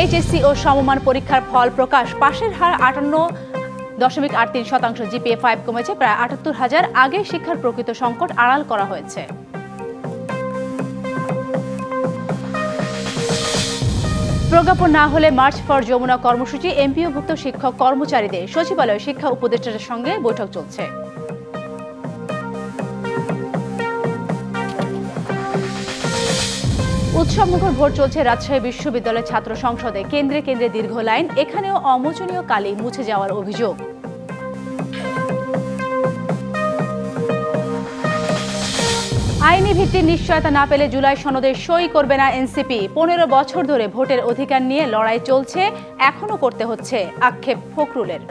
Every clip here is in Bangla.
এইচএসসি ও সমমান পরীক্ষার ফল প্রকাশ। পাশের হার আটান্ন দশমিক আট তিন শতাংশ জিপিএ ফাইভ কমেছে, প্রায় আটাত্তর হাজার। আগে শিক্ষার প্রকৃত সংকট আড়াল করা হয়েছে। প্রজ্ঞাপন না হলে মার্চ ফর যমুনা কর্মসূচি, এমপিওভুক্ত শিক্ষক কর্মচারীদের সচিবালয় শিক্ষা উপদেষ্টার সঙ্গে বৈঠক চলছে। উৎসবমুখর ভোট চলছে রাজশাহী বিশ্ববিদ্যালয়ের ছাত্র সংসদে। কেন্দ্রে কেন্দ্রে দীর্ঘ লাইন, এখানেও অমোচনীয় কালি মুছে যাওয়ার অভিযোগ। আইনি ভিত্তির নিশ্চয়তা না পেলে জুলাই সনদে সই করবে না এনসিপি। পনেরো বছর ধরে ভোটের অধিকার নিয়ে লড়াই চলছে, এখনও করতে হচ্ছে, আক্ষেপ ফখরুলের।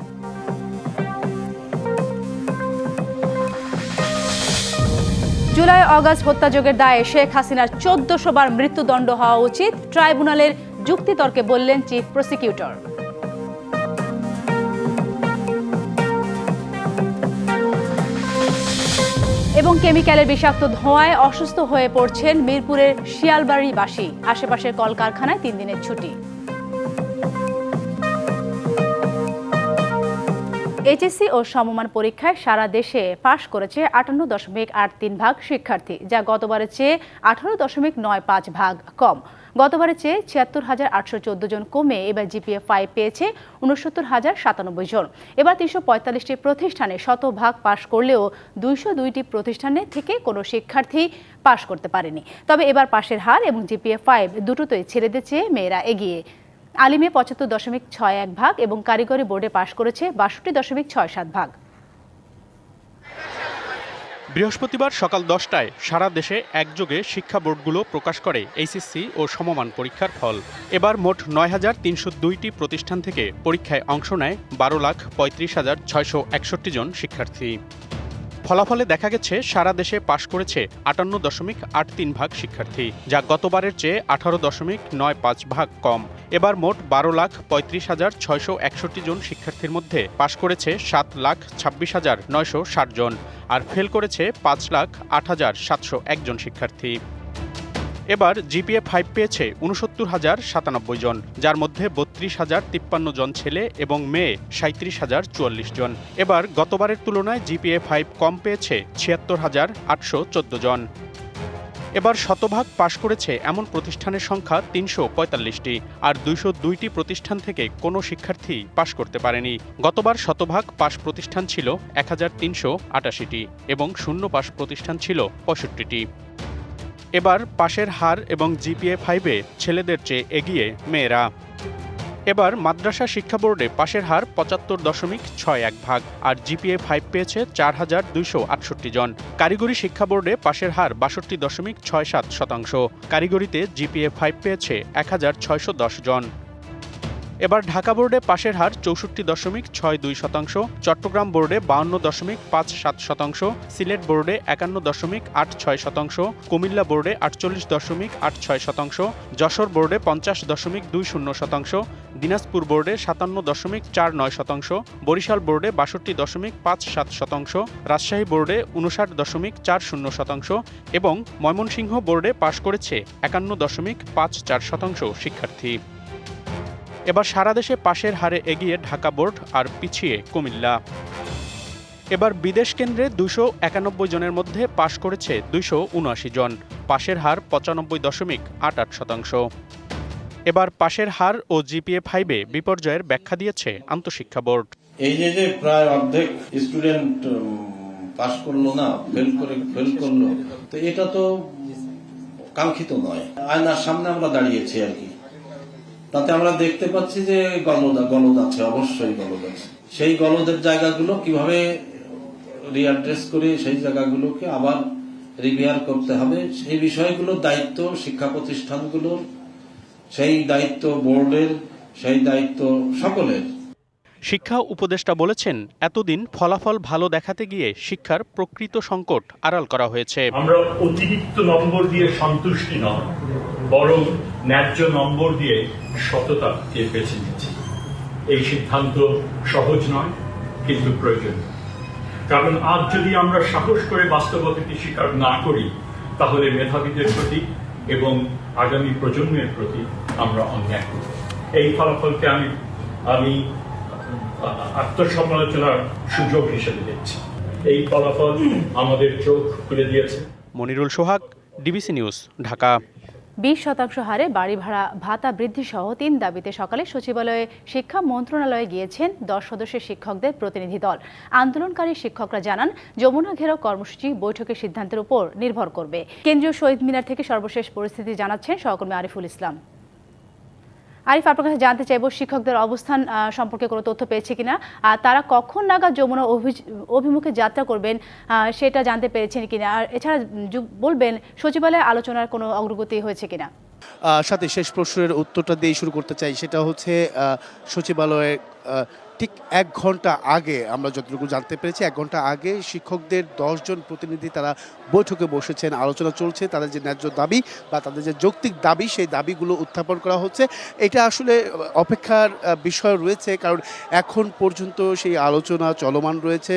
জুলাই অগাস্ট হত্যাযোগের দায়ে শেখ হাসিনার চোদ্দশো বার মৃত্যুদণ্ড হওয়া উচিত। ট্রাইব্যুনালের যুক্তিতর্কে বললেন চিফ প্রসিকিউটর। এবং কেমিক্যালের বিষাক্ত ধোঁয়ায় অসুস্থ হয়ে পড়ছেন মিরপুরের শিয়ালবাড়িবাসী। আশেপাশের কলকারখানায় তিন দিনের ছুটি। এইচএসসি ও সমমান পরীক্ষায় সারা দেশে পাশ করেছে আটান্ন দশমিক আট তিন ভাগ শিক্ষার্থী, যা গতবারের চেয়ে আঠারো দশমিক নয় পাঁচ ভাগ কম। গতবারের চেয়ে ছিয়াত্তর হাজার আটশো চোদ্দ জন কমে এবার জিপিএ ফাইভ পেয়েছে উনসত্তর হাজার সাতানব্বই জন। এবার তিনশো পঁয়তাল্লিশটি প্রতিষ্ঠানে শতভাগ পাশ করলেও দুইশো দুইটি প্রতিষ্ঠানে থেকে কোনো শিক্ষার্থী পাশ করতে পারেনি। তবে এবার পাশের হার এবং জিপিএ ফাইভ দুটোতেই ছেলেদের চেয়ে মেয়েরা। এগিয়ে আলিমে পঁচাত্তর দশমিক ছয় এক ভাগ এবং কারিগরি বোর্ডে পাশ করেছে বাষট্টি দশমিক ছয় সাত ভাগ। বৃহস্পতিবার সকাল দশটায় সারা দেশে একযোগে শিক্ষা বোর্ডগুলো প্রকাশ করে এইচএসসি ও সমমান পরীক্ষার ফল। এবার মোট নয় হাজার তিনশো দুইটি প্রতিষ্ঠান থেকে পরীক্ষায় অংশ নেয় বারো লাখ পঁয়ত্রিশ হাজার ছয়শো একষট্টি জন শিক্ষার্থী। ফলাফলে দেখা গেছে, সারা দেশে পাশ করেছে আটান্ন দশমিক আট তিন ভাগ শিক্ষার্থী, যা গতবারের চেয়ে আঠারো দশমিক নয় পাঁচ ভাগ কম। এবার মোট বারো লাখ পঁয়ত্রিশ হাজার ছয়শো একষট্টি জন শিক্ষার্থীর মধ্যে পাশ করেছে সাত লাখ ছাব্বিশ হাজার নয়শো ষাট জন আর ফেল করেছে পাঁচ লাখ আট হাজার সাতশো একজন শিক্ষার্থী। এবার জিপিএ ফাইভ পেয়েছে উনসত্তর হাজার সাতানব্বই জন, যার মধ্যে বত্রিশ হাজার তিপ্পান্ন জন ছেলে এবং মেয়ে সাঁত্রিশ হাজার চুয়াল্লিশ জন। এবার গতবারের তুলনায় জিপিএ ফাইভ কম পেয়েছে ছিয়াত্তর হাজার আটশো চোদ্দ জন। এবার শতভাগ পাশ করেছে এমন প্রতিষ্ঠানের সংখ্যা তিনশো পঁয়তাল্লিশটি, আর দুইশো দুইটি প্রতিষ্ঠান থেকে কোনো শিক্ষার্থী পাশ করতে পারেনি। গতবার শতভাগ পাশ প্রতিষ্ঠান ছিল এক হাজার তিনশো আটাশিটি এবং শূন্য পাশ প্রতিষ্ঠান ছিল পঁয়ষট্টিটি। এবার পাশের হার এবং জিপিএ ফাইভে ছেলেদের চেয়ে এগিয়ে মেয়েরা। এবার মাদ্রাসা শিক্ষা বোর্ডে পাশের হার পঁচাত্তর দশমিক ছয় এক ভাগ, আর জিপিএ ফাইভ পেয়েছে চার হাজার দুইশো আটষট্টি জন। কারিগরি শিক্ষা বোর্ডে পাশের হার বাষট্টি দশমিক ছয় সাত শতাংশ। কারিগরিতে জিপিএ ফাইভ পেয়েছে এক হাজার ছয়শো দশ জন। এবার ঢাকা বোর্ডে পাশের হার চৌষট্টি দশমিক ছয় দুই শতাংশ, চট্টগ্রাম বোর্ডে বাউন্ন দশমিক পাঁচ সাত শতাংশ, সিলেট বোর্ডে একান্ন দশমিক আট ছয় শতাংশ, কুমিল্লা বোর্ডে আটচল্লিশ দশমিক আট ছয় শতাংশ, যশোর বোর্ডে পঞ্চাশ দশমিক দুই শূন্য শতাংশ, দিনাজপুর বোর্ডে সাতান্ন দশমিক চার নয় শতাংশ, বরিশাল বোর্ডে বাষট্টি দশমিক পাঁচ সাত শতাংশ, রাজশাহী বোর্ডে উনষাট দশমিক চার শূন্য শতাংশ এবং ময়মনসিংহ বোর্ডে পাশ করেছে একান্ন দশমিক পাঁচ চার শতাংশ শিক্ষার্থী। এবার সারা দেশে পাশের হারে এগিয়ে ঢাকা বোর্ড আর পিছিয়ে কুমিল্লা। এবার বিদেশ কেন্দ্রে দুশো একানব্বই জনের মধ্যে পাশ করেছে দুইশো উনআশি জন। পাশের হার পঁচানব্বই দশমিক আট আট শতাংশ। এবার পাশের হার ও জিপিএ ফাইভে বিপর্যয়ের ব্যাখ্যা দিয়েছে আন্তঃশিক্ষা বোর্ড। এই যে যে প্রায় অর্ধেক স্টুডেন্ট পাশ করল না, ফেল করে, ফেল করল, তো এটা তো কাঙ্ক্ষিত নয়। আয়নার সামনে আমরা দাঁড়িয়েছি আর কি। তাতে আমরা দেখতে পাচ্ছি যে গলদ গলদ আছে অবশ্যই গলদ আছে। সেই গলদের জায়গাগুলো কীভাবে রিঅ্যাড্রেস করে সেই জায়গাগুলোকে আবার রিপেয়ার করতে হবে সেই বিষয়গুলোর দায়িত্ব শিক্ষা প্রতিষ্ঠানগুলোর সেই দায়িত্ব বোর্ডের সেই দায়িত্ব সকলের। শিক্ষা উপদেষ্টা বলেছেন এতদিন ফলাফল ভালো দেখাতে গিয়ে শিক্ষার প্রকৃত সংকট আড়াল করা হয়েছে। আমরা অতিরিক্ত নম্বর দিয়ে সন্তুষ্টি নয়। বরং ন্যায্য নম্বর দিয়ে সততাকে বেছে নিচ্ছি। এই সিদ্ধান্ত সহজ নয়, কিন্তু প্রয়োজন। কারণ আজ যদি আমরা সাহস করে বাস্তবতাকে স্বীকার না করি, তাহলে মেধাবীদের প্রতি এবং আগামী প্রজন্মের প্রতি আমরা অন্যায় করব এই ফলাফলকে আমি আমি আত্মসমালোচনার সুযোগ হিসেবে দেখছি। এই ফলাফল আমাদের চোখ খুলে দিয়েছে। Monirul Sohag, DBC news, Dhaka. বিশ শতাংশ হারে বাড়ি ভাড়া, ভাতা বৃদ্ধি সহ তিন দাবিতে সকালে সচিবালয়ে শিক্ষা মন্ত্রণালয়ে গিয়েছেন দশ সদস্যের শিক্ষকদের প্রতিনিধি দল। আন্দোলনকারী শিক্ষকরা জানান, যমুনা ঘেরাও কর্মসূচি বৈঠকের সিদ্ধান্তের উপর নির্ভর করবে। কেন্দ্রীয় শহীদ মিনার থেকে সর্বশেষ পরিস্থিতি জানাচ্ছেন সহকর্মী আরিফুল ইসলাম। আরিফ, আপনার কাছে জানতে চাইব শিক্ষকদের অবস্থান সম্পর্কে কোনো তথ্য পেয়েছে কিনা? আর তারা কখন নাগাদ যমুনা অভি- অভিমুখে যাত্রা করবেন সেটা জানতে পেরেছেন কিনা? আর এছাড়া বলবেন, সচিবালয়ে আলোচনার কোনো অগ্রগতি হয়েছে কিনা? সাথে শেষ প্রশ্নের উত্তরটা দিয়ে শুরু করতে চাই। সেটা হচ্ছে সচিবালয়ে ঠিক এক ঘণ্টা আগে, আমরা যতটুকু জানতে পেরেছি, এক ঘণ্টা আগে শিক্ষকদের দশজন প্রতিনিধি তারা বৈঠকে বসেছেন, আলোচনা চলছে, তাদের যে ন্যায্য দাবি বা তাদের যে যৌক্তিক দাবি, সেই দাবিগুলো উত্থাপন করা হচ্ছে। এটা আসলে অপেক্ষার বিষয় রয়েছে, কারণ এখন পর্যন্ত সেই আলোচনা চলমান রয়েছে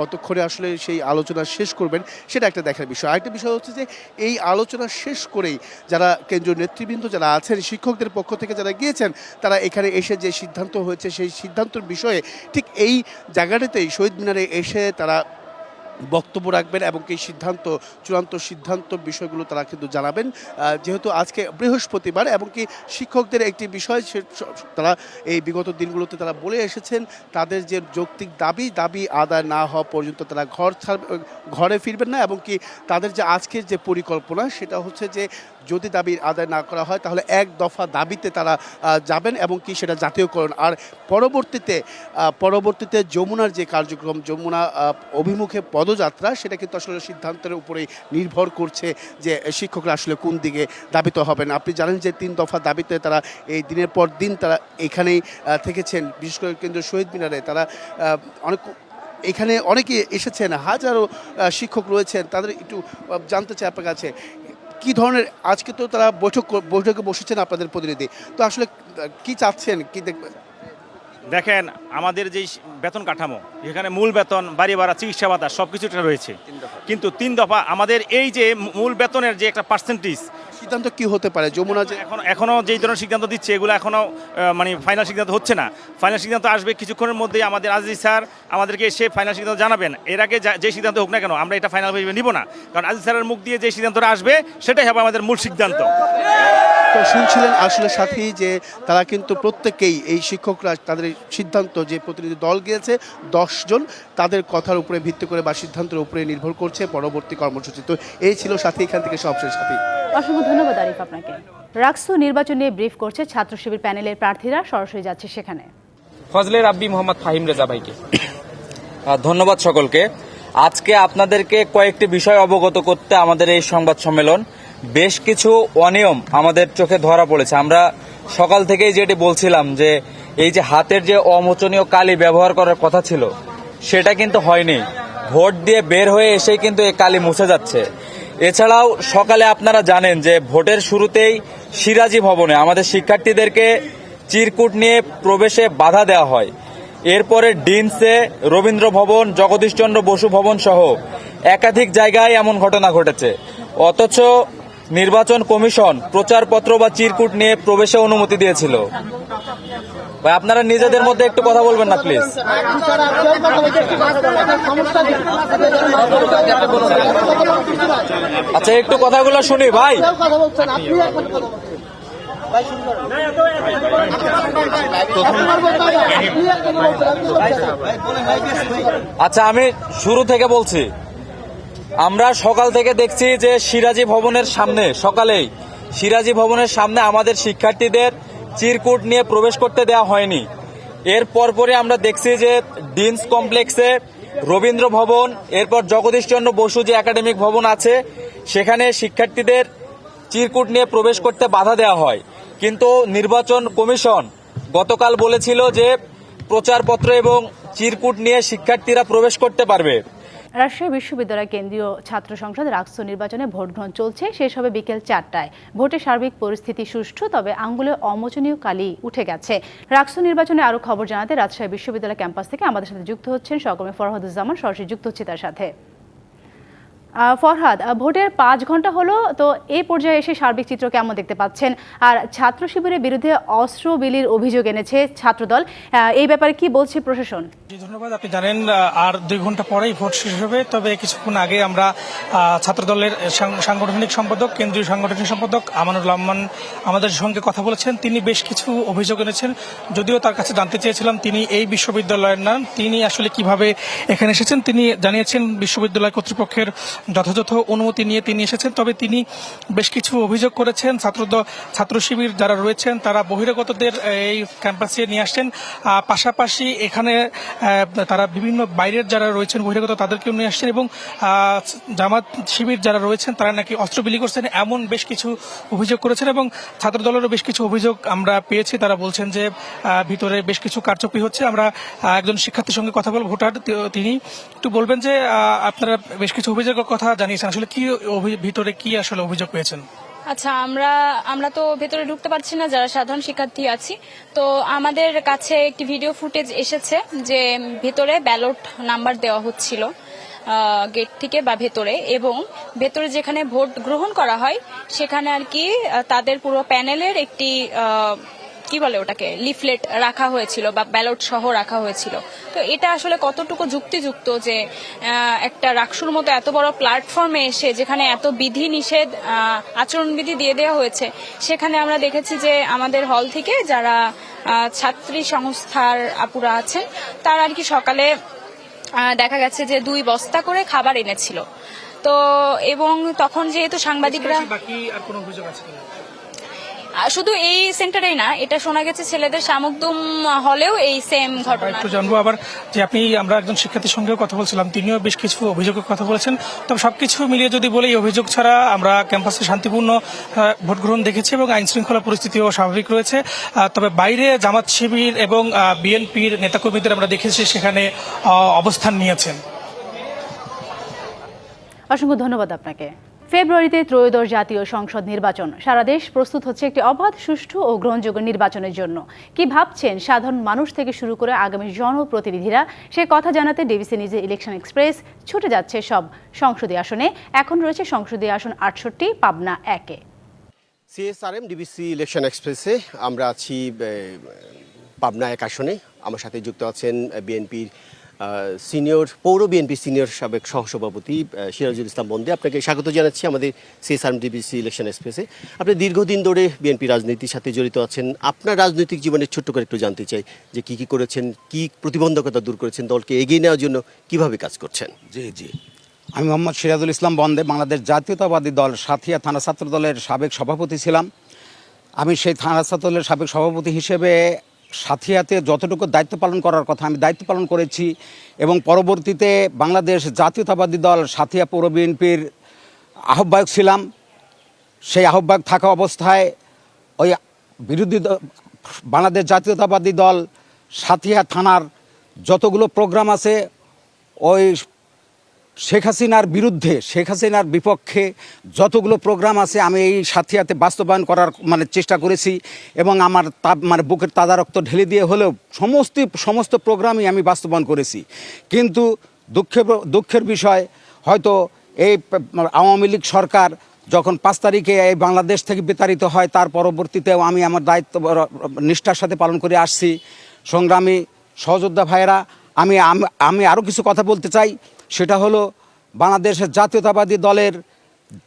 কতক্ষণে আসলে সেই আলোচনা শেষ করবেন সেটা একটা দেখার বিষয়। আরেকটা বিষয় হচ্ছে যে এই আলোচনা শেষ করেই যারা কেন্দ্রীয় নেতৃবৃন্দ যারা আছেন, শিক্ষকদের পক্ষ থেকে যারা গিয়েছেন, তারা এখানে এসে যে সিদ্ধান্ত হয়েছে, সেই সিদ্ধান্তের বিষয়ে ঠিক এই জায়গাটাতেই শহীদ মিনারে এসে তারা বক্তব্য রাখবেন এবং এই সিদ্ধান্ত, চূড়ান্ত সিদ্ধান্ত বিষয়গুলো তারা কিন্তু জানাবেন। যেহেতু আজকে বৃহস্পতিবার এবং কি শিক্ষকদের একটি বিষয় তারা এই বিগত দিনগুলোতে তারা বলে এসেছেন, তাদের যে যৌক্তিক দাবি দাবি আদায় না হওয়া পর্যন্ত তারা ঘর ছাড় ঘরে ফিরবেন না এবং কি তাদের যে আজকের যে পরিকল্পনা সেটা হচ্ছে যে যদি দাবি আদায় না করা হয় তাহলে এক দফা দাবিতে তারা যাবেন এবং কি সেটা জাতীয়করণ। আর পরবর্তীতে পরবর্তীতে যমুনার যে কার্যক্রম, যমুনা অভিমুখে অভিমুখে পদযাত্রা, সেটা কিন্তু আসলে সিদ্ধান্তের উপরেই নির্ভর করছে যে শিক্ষকরা আসলে কোন দিকে দাবিত হবেন। আপনি জানেন যে তিন দফা দাবিতে তারা এই দিনের পর দিন তারা এখানেই থেকেছেন। বিশেষ করে কেন্দ্রীয় শহীদ মিনারে তারা অনেক, এখানে অনেকে এসেছেন, হাজারো শিক্ষক রয়েছেন। তাদের একটু জানতে চাই আপনার কাছে, কি ধরনের, আজকে তো তারা বৈঠক, বৈঠকে বসেছেন আপনাদের প্রতিনিধি। তো আসলে কি চাচ্ছেন, কি দেখবেন? দেখেন আমাদের যেই বেতন কাঠামো এখানে মূল বেতন বাড়ি ভাড়া চিকিৎসা ভাতা সব কিছুটা রয়েছে। কিন্তু তিন দফা আমাদের এই যে মূল বেতনের যে একটা পার্সেন্টেজ সিদ্ধান্ত কি হতে পারে? যমুনা যে এখন এখনও যেই ধরনের সিদ্ধান্ত দিচ্ছে এগুলো এখনও মানে ফাইনাল সিদ্ধান্ত হচ্ছে না। ফাইনাল সিদ্ধান্ত আসবে কিছুক্ষণের মধ্যেই আমাদের আজিজ স্যার আমাদেরকে সে ফাইনাল সিদ্ধান্ত জানাবেন। এর আগে যা- যে সিদ্ধান্ত হোক না কেন আমরা এটা ফাইনাল হিসেবে নিব না। কারণ আজিজ স্যারের মুখ দিয়ে যে সিদ্ধান্তটা আসবে সেটাই হবে আমাদের মূল সিদ্ধান্ত। তো শুনছিলেন আসলে সাথী যে তারা কিন্তু প্রত্যেকেই এই শিক্ষকরা তাদের সিদ্ধান্ত যে প্রতিনিধি দল গিয়েছে দশজন তাদের কথার উপরে ভিত্তি করে বা সিদ্ধান্তের উপরে নির্ভর করছে পরবর্তী কর্মসূচি। তো এই ছিল সাথী এখান থেকে সবশেষ সাথী। অসংখ্য ধন্যবাদ আরিফ আপনাকে। রাকসু নির্বাচন নিয়ে ব্রিফ করছে ছাত্র শিবির প্যানেলের প্রার্থীরা সরাসরি যাচ্ছে সেখানে। ফজলে রাব্বি মোহাম্মদ ফাহিম রেজা ভাইকে। ধন্যবাদ সকলকে। আজকে আপনাদেরকে কয়েকটি বিষয় অবগত করতে আমাদের এই সংবাদ সম্মেলন বেশ কিছু অনিয়ম আমাদের চোখে ধরা পড়েছে। আমরা সকাল থেকেই যেটি বলছিলাম যে, এই যে হাতের যে অমোচনীয় কালি ব্যবহার করার কথা ছিল, সেটা কিন্তু হয়নি। ভোট দিয়ে বের হয়ে এসেই কিন্তু এই কালি মুছে যাচ্ছে। এছাড়াও সকালে আপনারা জানেন যে, ভোটের শুরুতেই সিরাজি ভবনে আমাদের শিক্ষার্থীদেরকে চিরকুট নিয়ে প্রবেশে বাধা দেওয়া হয়। এরপরে ডিনসে রবীন্দ্র ভবন, জগদীশচন্দ্র বসু ভবন সহ একাধিক জায়গায় এমন ঘটনা ঘটেছে। অথচ নির্বাচন কমিশন প্রচারপত্র বা চিরকুট নিয়ে প্রবেশে অনুমতি দিয়েছিল। ভাই, আপনারা নিজেদের মধ্যে একটু কথা বলবেন না, প্লিজ। আচ্ছা একটু কথাগুলো শুনি, ভাই। আচ্ছা আমি শুরু থেকে বলছি। আমরা সকাল থেকে দেখছি যে সিরাজি ভবনের সামনে, সকালেই সিরাজি ভবনের সামনে আমাদের শিক্ষার্থীদের চিরকুট নিয়ে প্রবেশ করতে দেওয়া হয়নি। এর পরপরই আমরা দেখছি যে ডিনস কমপ্লেক্সে রবীন্দ্র ভবন, এরপর জগদীশচন্দ্র বসু যে একাডেমিক ভবন আছে, সেখানে শিক্ষার্থীদের চিরকুট নিয়ে প্রবেশ করতে বাধা দেওয়া হয়। কিন্তু নির্বাচন কমিশন গতকাল বলেছিল যে প্রচারপত্র এবং চিরকুট নিয়ে শিক্ষার্থীরা প্রবেশ করতে পারবে। রাজশাহী বিশ্ববিদ্যালয় কেন্দ্রীয় ছাত্র সংসদ রাক্সো নির্বাচনে ভোট গ্রহণ চলছে। শেষ হবে বিকেল চারটায়। ভোটের সার্বিক পরিস্থিতি সুষ্ঠু, তবে আঙ্গুলে অমোচনীয় কালি উঠে গেছে। রাক্সো নির্বাচনে আরও খবর জানাতে রাজশাহী বিশ্ববিদ্যালয় ক্যাম্পাস থেকে আমাদের সাথে যুক্ত হচ্ছেন সহকর্মী ফরহাদুজ্জামান। সরাসরি যুক্ত হচ্ছে তার সাথে। ফরহাদ ভোটের পাঁচ ঘণ্টা হলো, তো এই পর্যায়ে এসে সার্বিক চিত্র কেমন দেখতে পাচ্ছেন? আর ছাত্র শিবিরের বিরুদ্ধে অস্ত্র বিলির অভিযোগ এনেছে ছাত্রদল। এই ব্যাপারে কি বলছে প্রশাসন? ধন্যবাদ। আপনি জানেন আর দুই ঘণ্টা পরেই ভোট শেষ হবে, তবে কিছুক্ষণ আগে আমরা ছাত্রদলের সাংগঠনিক সম্পাদক, কেন্দ্রীয় সাংগঠনিক সম্পাদক আমানুর রহমান আমাদের সঙ্গে কথা বলেছেন। তিনি বেশ কিছু অভিযোগ এনেছেন, যদিও তার কাছে জানতে চেয়েছিলাম তিনি এই বিশ্ববিদ্যালয়ের নাম তিনি আসলে কীভাবে এখানে এসেছেন। তিনি জানিয়েছেন বিশ্ববিদ্যালয় কর্তৃপক্ষের যথাযথ অনুমতি নিয়ে তিনি এসেছেন। তবে তিনি বেশ কিছু অভিযোগ করেছেন। ছাত্র ছাত্র শিবির যারা রয়েছেন, তারা বহিরাগতদের এই ক্যাম্পাসে নিয়ে আসছেন। পাশাপাশি এখানে তারা বিভিন্ন বাইরের যারা রয়েছেন বহিরাগত, তাদেরকেও নিয়ে আসছেন এবং জামাত শিবির যারা রয়েছেন, তারা নাকি অস্ত্র বিলি করছেন এমন বেশ কিছু অভিযোগ করেছেন এবং ছাত্র দলেরও বেশ কিছু অভিযোগ আমরা পেয়েছি। তারা বলছেন যে ভিতরে বেশ কিছু কারচুপি হচ্ছে। আমরা একজন শিক্ষার্থীর সঙ্গে কথা বলব। ভোটার তিনি একটু বলবেন যে আপনারা বেশ কিছু অভিযোগের কথা জানিয়েছেন, আসলে কি ভিতরে কি আসলে অভিযোগ পেয়েছেন? আচ্ছা আমরা আমরা তো ভেতরে ঢুকতে পারছি না, যারা সাধারণ শিক্ষার্থী আছি। তো আমাদের কাছে একটি ভিডিও ফুটেজ এসেছে যে ভেতরে ব্যালট নাম্বার দেওয়া হচ্ছিল গেট থেকে বা ভেতরে এবং ভেতরে যেখানে ভোট গ্রহণ করা হয়, সেখানে আর কি তাদের পুরো প্যানেলের একটি কি বলে ওটাকে? লিফলেট রাখা হয়েছিল বা ব্যালট সহ রাখা হয়েছিল। তো এটা আসলে কতটুকু যুক্তিযুক্ত যে একটা রাকসুর মতো এত বড় প্ল্যাটফর্মে এসে যেখানে এত বিধি নিষেধ আচরণবিধি দিয়ে দেওয়া হয়েছে, সেখানে আমরা দেখেছি যে আমাদের হল থেকে যারা ছাত্রী সংস্থার আপুরা আছেন, তারা আর কি সকালে দেখা গেছে যে দুই বস্তা করে খাবার এনেছিল। তো এবং তখন যেহেতু সাংবাদিকরা বাকি আর কোনো অভিযোগ আছে শুধু এই সেন্টারেই না এটা শোনা গেছে ছেলেদের শামুকদুম হলেও এই সেম ঘটনা। একটু জানব আবার যে আপনি আমরা একজন শিক্ষার্থীর সঙ্গেও কথা বলছিলাম তিনিও বেশ কিছু অভিযোগের কথা বলেছেন। তবে সবকিছু মিলিয়ে যদি বলে এই অভিযোগ ছাড়া আমরা ক্যাম্পাসে শান্তিপূর্ণ ভোট গ্রহণ দেখেছি এবং আইন শৃঙ্খলা পরিস্থিতিও স্বাভাবিক রয়েছে। তবে বাইরে জামাত শিবির এবং বিএনপির নেতাকর্মীদের আমরা দেখেছি সেখানে অবস্থান নিয়েছেন। অসংখ্য ধন্যবাদ আপনাকে। ফেব্রুয়ারিতে ত্রয়োদশ জাতীয় সংসদ নির্বাচন। সারা দেশ প্রস্তুত হচ্ছে একটি অবাধ, সুষ্ঠু ও গ্রহণযোগ্য নির্বাচনের জন্য। কি ভাবছেন সাধারণ মানুষ থেকে শুরু করে আগামী জনপ্রতিনিধিরা? সে কথা জানাতে ডিবিসি নিজে ইলেকশন এক্সপ্রেস ছুটে যাচ্ছে সব সংসদীয় আসনে। এখন রয়েছে সংসদীয় আসন আটষট্টি, পাবনা একে। সিএসআরএম, ডিবিসি ইলেকশন এক্সপ্রেসে আমরা আছি পাবনা এক আসনে। আমার সাথে যুক্ত আছেন বিএনপির সিনিয়র পৌর বিএনপি সিনিয়র সাবেক সহসভাপতি সিরাজুল ইসলাম বন্দে। আপনাকে স্বাগত জানাচ্ছি আমাদের সিএসআরএম ডিবিসি ইলেকশন এক্সপ্রেসে আপনি দীর্ঘদিন ধরে বিএনপি রাজনীতির সাথে জড়িত আছেন। আপনার রাজনৈতিক জীবনে ছোট্ট করে একটু জানতে চাই যে কি কি করেছেন, কি প্রতিবন্ধকতা দূর করেছেন, দলকে এগিয়ে নেওয়ার জন্য কীভাবে কাজ করছেন? জি জি। আমি মোহাম্মদ সিরাজুল ইসলাম বন্দে, বাংলাদেশ জাতীয়তাবাদী দল সাথিয়া থানা ছাত্র দলের সাবেক সভাপতি ছিলাম। আমি সেই থানা ছাত্র দলের সাবেক সভাপতি হিসেবে সাথিয়াতে যতটুকু দায়িত্ব পালন করার কথা আমি দায়িত্ব পালন করেছি এবং পরবর্তীতে বাংলাদেশ জাতীয়তাবাদী দল সাথিয়া পৌর বিএনপির আহ্বায়ক ছিলাম। সেই আহ্বায়ক থাকা অবস্থায় ওই বিরোধী বাংলাদেশ জাতীয়তাবাদী দল সাথিয়া থানার যতগুলো প্রোগ্রাম আছে, ওই শেখ হাসিনার বিরুদ্ধে, শেখ হাসিনার বিপক্ষে যতগুলো প্রোগ্রাম আছে, আমি এই সাথিয়াতে বাস্তবায়ন করার মানে চেষ্টা করেছি এবং আমার তা মানে বুকের তাজা রক্ত ঢেলে দিয়ে হলেও সমস্ত সমস্ত প্রোগ্রামই আমি বাস্তবায়ন করেছি। কিন্তু দুঃখের দুঃখের বিষয়, হয়তো এই আওয়ামী লীগ সরকার যখন পাঁচ তারিখে এই বাংলাদেশ থেকে বিতাড়িত হয়, তার পরবর্তীতেও আমি আমার দায়িত্ব নিষ্ঠার সাথে পালন করে আসছি। সংগ্রামী সহযোদ্ধা ভাইয়েরা, আম- আমি আরও কিছু কথা বলতে চাই। সেটা হলো বাংলাদেশের জাতীয়তাবাদী দলের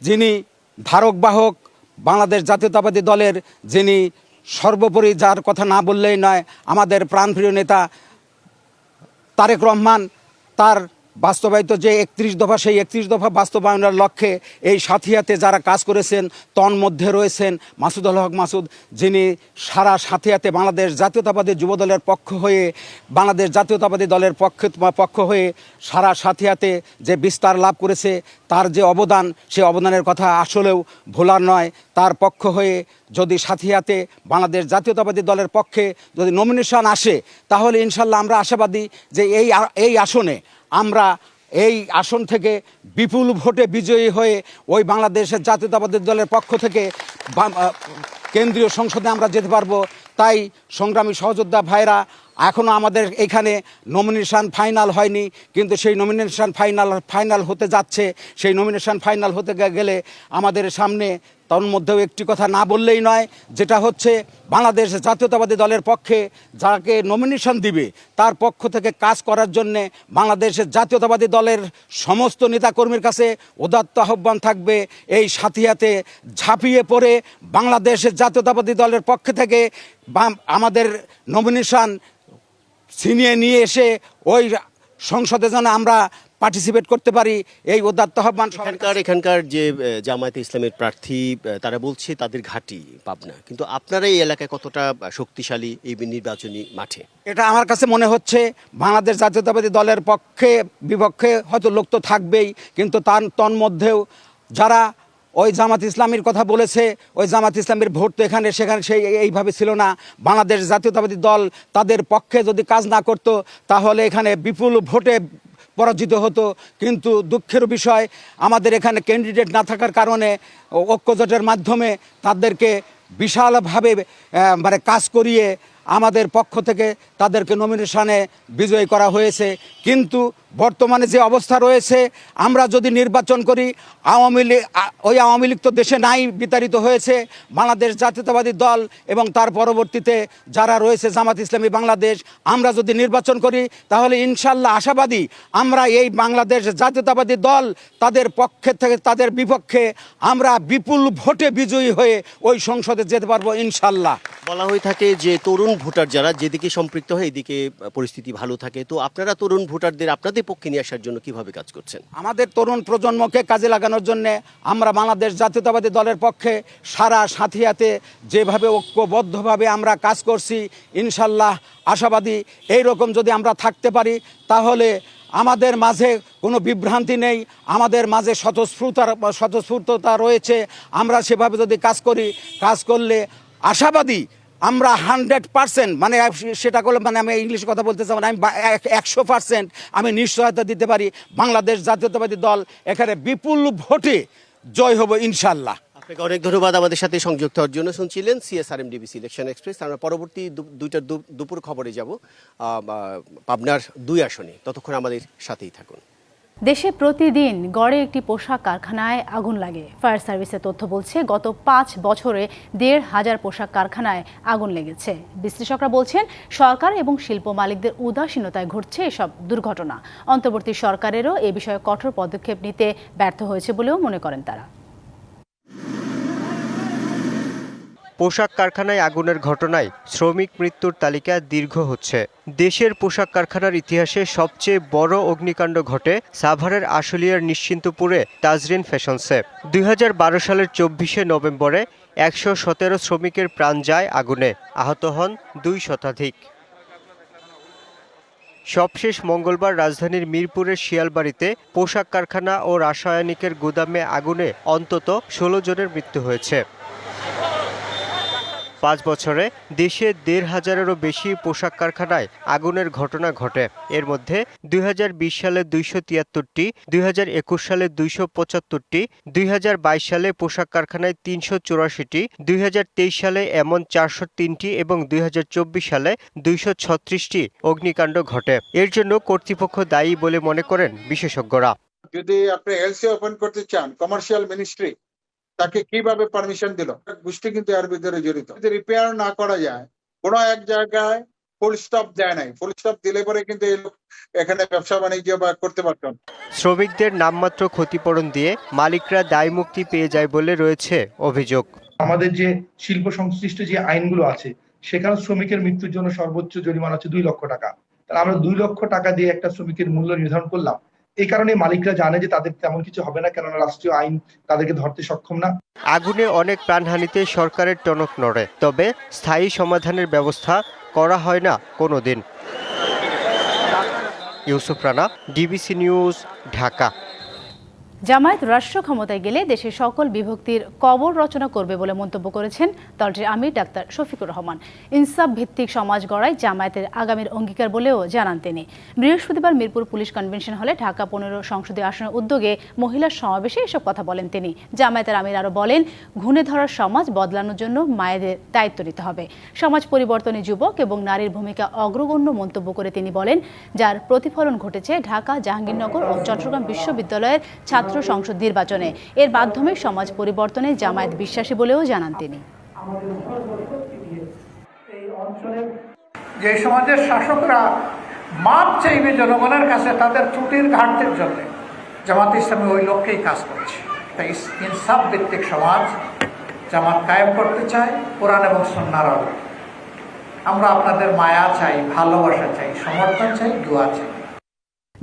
যিনি ধারক বাহক, বাংলাদেশ জাতীয়তাবাদী দলের যিনি সর্বোপরি যার কথা না বললেই নয়, আমাদের প্রাণপ্রিয় নেতা তারেক রহমান, তার বাস্তবায়িত যে একত্রিশ দফা, সেই একত্রিশ দফা বাস্তবায়নের লক্ষ্যে এই সাথিয়াতে যারা কাজ করেছেন, তন্মধ্যে রয়েছেন মাসুদুল হক মাসুদ, যিনি সারা সাথিয়াতে বাংলাদেশ জাতীয়তাবাদী যুবদলের পক্ষ হয়ে, বাংলাদেশ জাতীয়তাবাদী দলের পক্ষ পক্ষ হয়ে সারা সাথিয়াতে যে বিস্তার লাভ করেছে, তার যে অবদান, সে অবদানের কথা আসলেও ভোলার নয়। তার পক্ষ হয়ে যদি সাথিয়াতে বাংলাদেশ জাতীয়তাবাদী দলের পক্ষে যদি নমিনেশন আসে, তাহলে ইনশাল্লাহ আমরা আশাবাদী যে এই এই আসনে আমরা এই আসন থেকে বিপুল ভোটে বিজয়ী হয়ে ওই বাংলাদেশের জাতীয়তাবাদী দলের পক্ষ থেকে কেন্দ্রীয় সংসদে আমরা যেতে পারব। তাই সংগ্রামী সহযোদ্ধা ভাইরা এখনও আমাদের এখানে নমিনেশন ফাইনাল হয়নি, কিন্তু সেই নমিনেশন ফাইনাল ফাইনাল হতে যাচ্ছে। সেই নমিনেশন ফাইনাল হতে গেলে আমাদের সামনে তার মধ্যেও একটি কথা না বললেই নয়, যেটা হচ্ছে বাংলাদেশ জাতীয়তাবাদী দলের পক্ষে যাকে নমিনেশন দিবে, তার পক্ষ থেকে কাজ করার জন্যে বাংলাদেশের জাতীয়তাবাদী দলের সমস্ত নেতাকর্মীর কাছে উদাত্ত আহ্বান থাকবে। এই সাথিয়াতে ঝাঁপিয়ে পড়ে বাংলাদেশের জাতীয়তাবাদী দলের পক্ষ থেকে আমাদের নমিনেশন ছিনিয়ে নিয়ে এসে ওই সংসদে যেন আমরা পার্টিসিপেট করতে পারি এই উদাত্ত আহ্বান এখানকার এখানকার যে জামায়াতে ইসলামের প্রার্থী তারা বলছে তাদের ঘাঁটি পাবনা। কিন্তু আপনারা এই এলাকায় কতটা শক্তিশালী এই নির্বাচনী মাঠে? এটা আমার কাছে মনে হচ্ছে বাংলাদেশ জাতীয়তাবাদী দলের পক্ষে বিপক্ষে হয়তো লোক তো থাকবেই কিন্তু তার তন্মধ্যেও যারা ওই জামাত ইসলামীর কথা বলেছে ওই জামাত ইসলামের ভোট তো এখানে সেখানে সেই এইভাবে ছিল না। বাংলাদেশ জাতীয়তাবাদী দল তাদের পক্ষে যদি কাজ না করত তাহলে এখানে বিপুল ভোটে পরাজিত হতো। কিন্তু দুঃখের বিষয়, আমাদের এখানে ক্যান্ডিডেট না থাকার কারণে ঐক্যজোটের মাধ্যমে তাদেরকে বিশালভাবে মানে কাজ করিয়ে আমাদের পক্ষ থেকে তাদেরকে নমিনেশানে বিজয়ী করা হয়েছে। কিন্তু বর্তমানে যে অবস্থা রয়েছে, আমরা যদি নির্বাচন করি, আওয়ামী লীগ ওই আওয়ামী লীগ তো দেশে নাই বিতাড়িত হয়েছে, বাংলাদেশ জাতীয়তাবাদী দল এবং তার পরবর্তীতে যারা রয়েছে জামাত ইসলামী বাংলাদেশ, আমরা যদি নির্বাচন করি, তাহলে ইনশাল্লাহ আশাবাদী আমরা এই বাংলাদেশ জাতীয়তাবাদী দল তাদের পক্ষে থেকে, তাদের বিপক্ষে আমরা বিপুল ভোটে বিজয়ী হয়ে ওই সংসদে যেতে পারব ইনশাল্লাহ। বলা হয়ে থাকে যে তরুণ ভোটার যারা, যেদিকে সম্পৃক্ত হয়, এদিকে পরিস্থিতি ভালো থাকে। তো আপনারা তরুণ ভোটারদের, আপনাদের পক্ষে নিয়ে আসার জন্য কীভাবে কাজ করছেন? আমাদের তরুণ প্রজন্মকে কাজে লাগানোর জন্য আমরা বাংলাদেশ জাতীয়তাবাদী দলের পক্ষে সারা সাথিয়াতে যেভাবে ঐক্যবদ্ধভাবে আমরা কাজ করছি, ইনশাল্লাহ আশাবাদী এই রকম যদি আমরা থাকতে পারি, তাহলে আমাদের মাঝে কোনো বিভ্রান্তি নেই, আমাদের মাঝে স্বতঃস্ফূর্তার স্বতঃস্ফূর্ততা রয়েছে, আমরা সেভাবে যদি কাজ করি, কাজ করলে আশাবাদী আমরা হান্ড্রেড পার্সেন্ট মানে সেটা করলে মানে আমি ইংলিশে কথা বলতে চাই আমি এক- একশো পার্সেন্ট আমি নিশ্চয়তা দিতে পারি, বাংলাদেশ জাতীয়তাবাদী দল এখানে বিপুল ভোটে জয় হব ইনশাল্লাহ। আপনাকে অনেক ধন্যবাদ আমাদের সাথে সংযুক্ত হওয়ার জন্য। শুনছিলেন সিএসআরএম ডিবিসি ইলেকশন এক্সপ্রেস আমরা পরবর্তী দুইটার দুপুর খবরে যাব পাবনার দুই আসনে। ততক্ষণ আমাদের সাথেই থাকুন। দেশে প্রতিদিন গড়ে একটি পোশাক কারখানায় আগুন লাগে। ফায়ার সার্ভিসের তথ্য বলছে, গত পাঁচ বছরে দেড় হাজার পোশাক কারখানায় আগুন লেগেছে। বিশ্লেষকরা বলছেন, সরকার এবং শিল্প মালিকদের উদাসীনতায় ঘটছে এসব দুর্ঘটনা। অন্তর্বর্তী সরকারেরও এ বিষয়ে কঠোর পদক্ষেপ নিতে ব্যর্থ হয়েছে বলেও মনে করেন তারা। পোশাক কারখানায় আগুনের ঘটনায় শ্রমিক মৃত্যুর তালিকা দীর্ঘ হচ্ছে। দেশের পোশাক কারখানার ইতিহাসে সবচেয়ে বড় অগ্নিকাণ্ড ঘটে সাভারের আশুলিয়ার নিশ্চিন্তপুরে তাজরিন ফ্যাশনসে। দুই হাজার বারো সালের চব্বিশে নভেম্বরে একশো সতেরো শ্রমিকের প্রাণ যায় আগুনে। আহত হন দুই শতাধিক। সবশেষ মঙ্গলবার রাজধানীর মিরপুরের শিয়ালবাড়িতে পোশাক কারখানা ও রাসায়নিকের গুদামে আগুনে অন্তত ষোলো জনের মৃত্যু হয়েছে। পাঁচ বছরে দেশে দেড় হাজারেরও বেশি পোশাক কারখানায় আগুনের ঘটনা ঘটে। এর মধ্যে দুই হাজার বিশ সালে দুইশো তিয়াত্তরটি, দুই সালে দুইশো পঁচাত্তরটি, দুই সালে পোশাক কারখানায় তিনশো চুরাশিটি, দুই সালে এমন চারশো তিনটি এবং দুই হাজার চব্বিশ সালে দুইশো ছত্রিশটি অগ্নিকাণ্ড ঘটে। এর জন্য কর্তৃপক্ষ দায়ী বলে মনে করেন বিশেষজ্ঞরা। যদি আপনি এলসি ওপেন করতে চান, কমার্শিয়াল মিনিস্ট্রি তাকে কীভাবে পারমিশন দিল? গোষ্ঠী কিন্তু এর ভিতরে জড়িত। যদি রিপেয়ার না করা যায় কোনো এক জায়গায় ফুল স্টপ দেয় নাই। ফুল স্টপ দিলে পরে কিন্তু এই লোক এখানে ব্যবসা বাণিজ্য বা করতে পারতো শ্রমিকদের নামমাত্র ক্ষতিপূরণ দিয়ে মালিকরা দায়মুক্তি পেয়ে যায় বলে রয়েছে অভিযোগ। আমাদের যে শিল্প সংশ্লিষ্ট যে আইনগুলো আছে সেখানে শ্রমিকের মৃত্যুর জন্য সর্বোচ্চ জরিমানা হচ্ছে দুই লক্ষ টাকা। তাহলে আমরা দুই লক্ষ টাকা দিয়ে একটা শ্রমিকের মূল্য নির্ধারণ করলাম। এই কারণে মালিকরা জানে যে তাদের তেমন কিছু হবে না, কেননা রাষ্ট্রীয় আইন তাদেরকে ধরতে সক্ষম না। আগুনে অনেক প্রাণহানিতে সরকারের টনক নড়ে, তবে স্থায়ী সমাধানের ব্যবস্থা করা হয় না কোনোদিন। Yusuf Rana, DBC news, Dhaka. Jamaat রাষ্ট্র ক্ষমতায় গেলে দেশের সকল বিভক্তির কবর রচনা করবে বলে মন্তব্য করেছেন দলটির আমির ডাক্তার শফিকুর রহমান। ইনসাফ ভিত্তিক সমাজ গড়াই জামায়াতের আগামীর অঙ্গীকার বলেও জানান তিনি। বৃহস্পতিবার মিরপুর পুলিশ কনভেনশন হলে ঢাকা পনেরো সংসদীয় আসনের উদ্যোগে মহিলা সমাবেশে এসব কথা বলেন তিনি। জামায়াতের আমির আরও বলেন, ঘুণে ধরার সমাজ বদলানোর জন্য মায়েদের দায়িত্ব নিতে হবে। সমাজ পরিবর্তনে যুবক এবং নারীর ভূমিকা অগ্রগণ্য মন্তব্য করে তিনি বলেন, যার প্রতিফলন ঘটেছে ঢাকা, জাহাঙ্গীরনগর ও চট্টগ্রাম বিশ্ববিদ্যালয়ের ছাত্র সংসদ নির্বাচনে। এর মাধ্যমে সমাজ পরিবর্তনে জামায়াত বিশ্বাসী বলেও জানান তিনি। যে সমাজের শাসকরা মাপ চাইবে জনগণের কাছে তাদের ত্রুটির ঘাটতির জন্য। জামাত ইসলামী ওই লক্ষ্যেই কাজ করছে। তাই ইনসাফ ভিত্তিক সমাজ জামাত কায়েম করতে চায়, কোরআন এবং সন্ন্যার আমরা আপনাদের মায়া চাই, ভালোবাসা চাই, সমর্থন চাই, দোয়া চাই।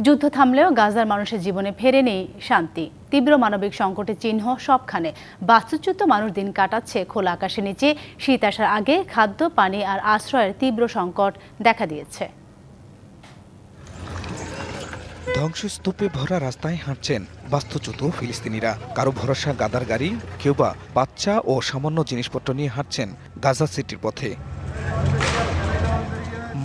যুদ্ধ থামলেও গাজার মানুষের জীবনে ফেরেনি শান্তি। তীব্র মানবিক সংকটের চিহ্ন সবখানে। বাস্তুচ্যুত মানুষ দিন কাটাচ্ছে খোলা আকাশের নিচে। শীত আসার আগে খাদ্য, পানি আর আশ্রয়ের তীব্র সংকট দেখা দিয়েছে। ধ্বংসস্তূপে ভরা রাস্তায় হাঁটছেন বাস্তুচ্যুত ফিলিস্তিনিরা। কারও ভরসা গাদার গাড়ি, কেউ বা বাচ্চা ও সামান্য জিনিসপত্র নিয়ে হাঁটছেন গাজা সিটির পথে।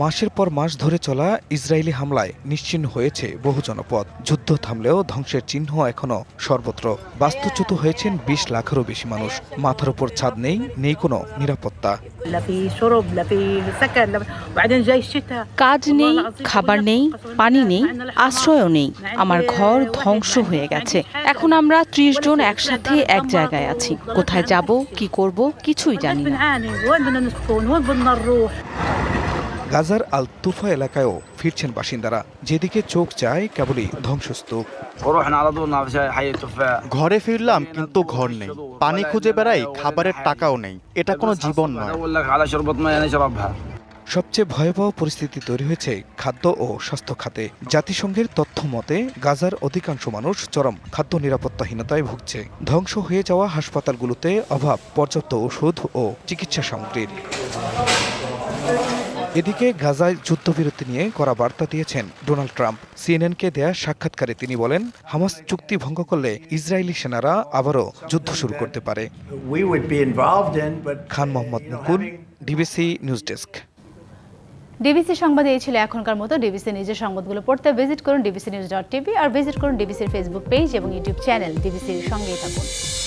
মাসের পর মাস ধরে চলা ইসরায়েলি হামলায় নিশ্চিহ্ন হয়েছে বহু জনপদ। যুদ্ধ থামলেও ধ্বংসের চিহ্ন এখনও সর্বত্র। বাস্তুচ্যুত হয়েছেন বিশ লাখেরও বেশি মানুষ। মাথার উপর ছাদ নেই নেই কোনো নিরাপত্তা। কাজ নেই, খাবার নেই, পানি নেই, আশ্রয়ও নেই। আমার ঘর ধ্বংস হয়ে গেছে। এখন আমরা ত্রিশ জন একসাথে এক জায়গায় আছি। কোথায় যাব, কি করব, কিছুই জানি না। গাজার আল তুফা এলাকায়ও ফিরছেন বাসিন্দারা। যেদিকে চোখ যায় কেবলই ধ্বংসস্তূপ। ঘরে ফিরলাম কিন্তু ঘর নেই। পানি খুঁজে বেড়াই খাবারের টাকাও নেই। এটা কোনো জীবন নয়। সবচেয়ে ভয়াবহ পরিস্থিতি তৈরি হয়েছে খাদ্য ও স্বাস্থ্য খাতে। জাতিসংঘের তথ্য মতে গাজার অধিকাংশ মানুষ চরম খাদ্য নিরাপত্তাহীনতায় ভুগছে। ধ্বংস হয়ে যাওয়া হাসপাতালগুলোতে অভাব পর্যাপ্ত ওষুধ ও চিকিৎসা সামগ্রীর। এদিকে গাজায় যুদ্ধবিরতি নিয়ে করা বার্তা দিয়েছেন ডোনাল্ড ট্রাম্প। সিএনএনকে দেয়া সাক্ষাৎকারে তিনি বলেন হামাস চুক্তি ভঙ্গ করলে ইসরায়েলি সেনারা আবারও যুদ্ধ শুরু করতে পারে। Khan Mohammad Mukul DBC news desk. DBC সংবাদে এই ছিল এখনকার মতো। ডিবিসি নিজের সংবাদগুলো পড়তে ভিজিট করুন ডিবিসি নিউজ ডট টিভি আর ভিজিট করুন ডিবিসির ফেসবুক পেজ এবং ইউটিউব চ্যানেল। ডিবিসির সঙ্গেই থাকুন।